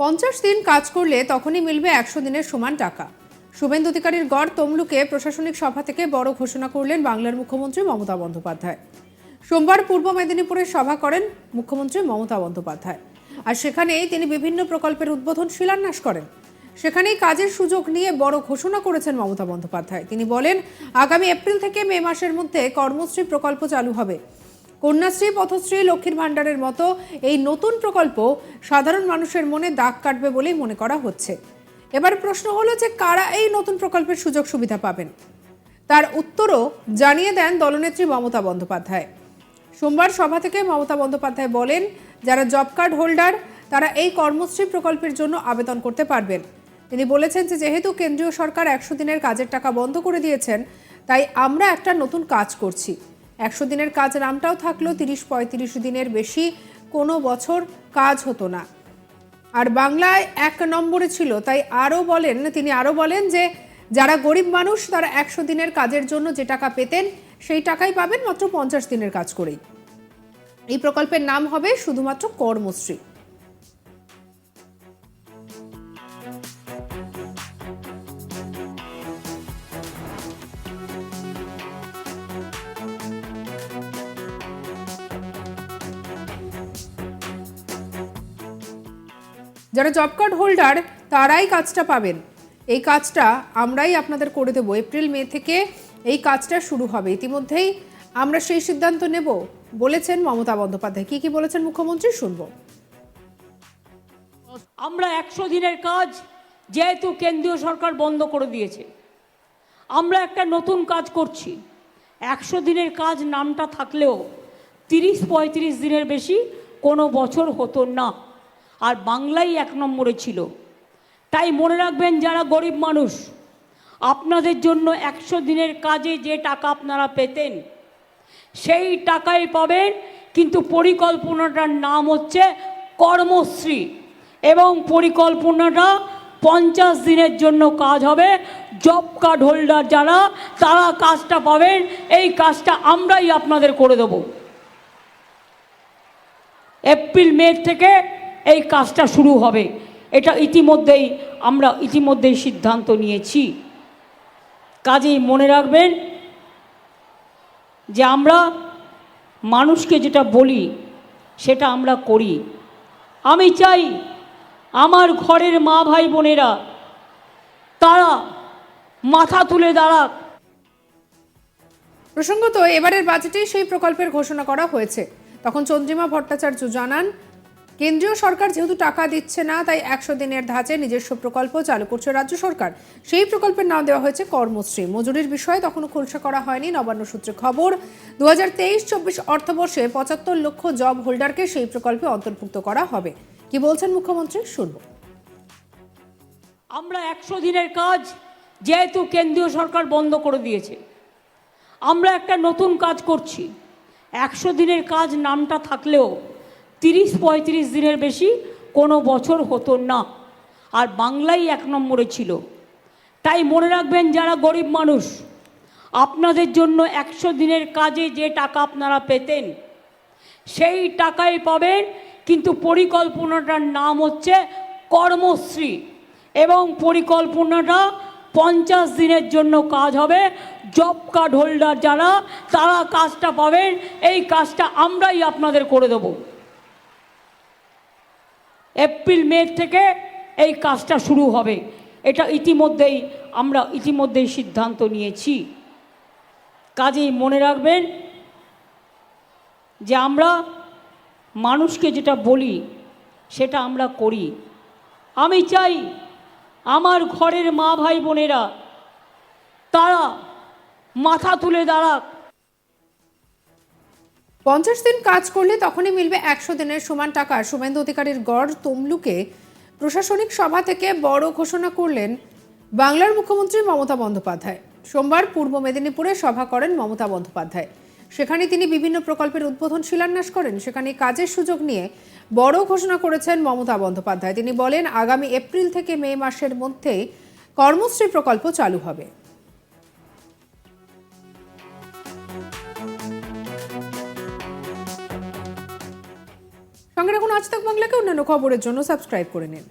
পঞ্চাশ দিন কাজ করলে তখনই মিলবে একশো দিনের সমান টাকা। শুভেন্দু অধিকারীর গড় তমলুকে প্রশাসনিক সভা থেকে বড় ঘোষণা করলেন বাংলার মুখ্যমন্ত্রী মমতা বন্দ্যোপাধ্যায়। সোমবার পূর্ব মেদিনীপুরে সভা করেন মুখ্যমন্ত্রী মমতা বন্দ্যোপাধ্যায়। আর সেখানেই তিনি বিভিন্ন প্রকল্পের উদ্বোধন শিলান্যাস করেন। সেখানেই কাজের সুযোগ নিয়ে বড় ঘোষণা করেছেন মমতা বন্দ্যোপাধ্যায়। তিনি বলেন, আগামী এপ্রিল থেকে মে মাসের মধ্যে কর্মশ্রী প্রকল্প চালু হবে। কন্যাশ্রী, পথশ্রী, লক্ষ্মীর ভাণ্ডারের মতো এই নতুন প্রকল্প সাধারণ মানুষের মনে দাগ কাটবে বলেই মনে করা হচ্ছে। এবার প্রশ্ন হলো যে কারা এই নতুন প্রকল্পের সুযোগ সুবিধা পাবেন? তার উত্তরও জানিয়ে দেন দলনেত্রী মমতা বন্দ্যোপাধ্যায়। সোমবার সভা থেকে মমতা বন্দ্যোপাধ্যায় বলেন, যারা জব কার্ড হোল্ডার, তারা এই কর্মশ্রী প্রকল্পের জন্য আবেদন করতে পারবেন। তিনি বলেছেন যে যেহেতু কেন্দ্রীয় সরকার একশো দিনের কাজের টাকা বন্ধ করে দিয়েছেন, তাই আমরা একটা নতুন কাজ করছি। একশো দিনের কাজ নামটাও থাকলেও তিরিশ পঁয়ত্রিশ দিনের বেশি কোনো বছর কাজ হতো না। আর বাংলায় এক নম্বরে ছিল, তাই আরও বলেন, তিনি আরও বলেন যে যারা গরিব মানুষ, তারা একশো দিনের কাজের জন্য যে টাকা পেতেন, সেই টাকাই পাবেন মাত্র পঞ্চাশ দিনের কাজ করেই। এই প্রকল্পের নাম হবে শুধুমাত্র কর্মশ্রী। যারা জব কার্ড হোল্ডার তারাই কাজটা পাবেন। এই কাজটা আমরাই আপনাদের করে দেবো। এপ্রিল মে থেকে এই কাজটা শুরু হবে। ইতিমধ্যেই আমরা সেই সিদ্ধান্ত নেব, বলেছেন মমতা বন্দ্যোপাধ্যায়। কি কি বলেছেন মুখ্যমন্ত্রী, শুনব। আমরা একশো দিনের কাজ যেহেতু কেন্দ্রীয় সরকার বন্ধ করে দিয়েছে। আমরা একটা নতুন কাজ করছি। একশো দিনের কাজ নামটা থাকলেও তিরিশ পঁয়ত্রিশ দিনের বেশি কোনো বছর হতো না। আর বাংলাই এক নম্বরে ছিল। তাই মনে রাখবেন যারা গরিব মানুষ, আপনাদের জন্য একশো দিনের কাজে যে টাকা আপনারা পেতেন, সেই টাকাই পাবেন, কিন্তু পরিকল্পনাটার নাম হচ্ছে কর্মশ্রী এবং পরিকল্পনাটা পঞ্চাশ দিনের জন্য কাজ হবে। জব কার্ড হোল্ডার যারা, তারা কাজটা পাবেন, এই কাজটা আমরাই আপনাদের করে দেব। এপ্রিল, মে থেকে এই কাজটা শুরু হবে। এটা ইতিমধ্যেই আমরা ইতিমধ্যেই সিদ্ধান্ত নিয়েছি। কাজেই মনে রাখবেন যে আমরা মানুষকে যেটা বলি, সেটা আমরা করি। আমি চাই আমার ঘরের মা ভাই বোনেরা, তারা মাথা তুলে দাঁড়াক। প্রসঙ্গত এবারের বাজেটেই সেই প্রকল্পের ঘোষণা করা হয়েছে। তখন চন্দ্রিমা ভট্টাচার্য জানান কেন্দ্রীয় সরকার যেহেতু টাকা দিচ্ছে না, তাই একশো দিনের ধাঁচে নিজস্ব প্রকল্প চালু করছে রাজ্য সরকার। সেই প্রকল্পের নাম দেওয়া হয়েছে কর্মশ্রী। মজুরির বিষয়ে তখনও খোলসা করা হয়নি। নবান্ন সূত্রে খবর দু হাজার তেইশ চব্বিশ অর্থবর্ষে পঁচাত্তর লক্ষ জব হোল্ডারকে সেই প্রকল্পে অন্তর্ভুক্ত করা হবে। কি বলছেন মুখ্যমন্ত্রী? শুনব। আমরা একশো দিনের কাজ যেহেতু কেন্দ্রীয় সরকার বন্ধ করে দিয়েছে। আমরা একটা নতুন কাজ করছি। একশো দিনের কাজ নামটা থাকলেও তিরিশ পঁয়ত্রিশ দিনের বেশি কোনো বছর হতো না। আর বাংলাই এক নম্বরে ছিল। তাই মনে রাখবেন যারা গরিব মানুষ, আপনাদের জন্য একশো দিনের কাজে যে টাকা আপনারা পেতেন, সেই টাকাই পাবেন, কিন্তু পরিকল্পনাটার নাম হচ্ছে কর্মশ্রী এবং পরিকল্পনাটা পঞ্চাশ দিনের জন্য কাজ হবে। জব কার্ড হোল্ডার যারা, তারা কাজটা পাবেন। এই কাজটা আমরাই আপনাদের করে দেব। এপ্রিল, মে থেকে এই কাজটা শুরু হবে। এটা ইতিমধ্যেই, আমরা ইতিমধ্যেই সিদ্ধান্ত নিয়েছি। কাজেই মনে রাখবেন যে আমরা মানুষকে যেটা বলি, সেটা আমরা করি। আমি চাই আমার ঘরের মা ভাই বোনেরা তারা মাথা তুলে দাঁড়াক। পঞ্চাশ দিন কাজ করলে তখনই মিলবে একশো দিনের সমান টাকা। শুভেন্দু অধিকারীর গড় তমলুকে প্রশাসনিক সভা থেকে বড় ঘোষণা করলেন বাংলার মুখ্যমন্ত্রী মমতা বন্দ্যোপাধ্যায়। সোমবার পূর্ব মেদিনীপুরে সভা করেন মমতা বন্দ্যোপাধ্যায়। সেখানে তিনি বিভিন্ন প্রকল্পের উদ্বোধন শিলান্যাস করেন। সেখানে কাজের সুযোগ নিয়ে বড় ঘোষণা করেছেন মমতা বন্দ্যোপাধ্যায়। তিনি বলেন, আগামী এপ্রিল থেকে মে মাসের মধ্যে কর্মশ্রী প্রকল্প চালু হবে। রাখুন আজ তাক বাংলাকে অন্যান্য খবরের জন্য সাবস্ক্রাইব করে নিন।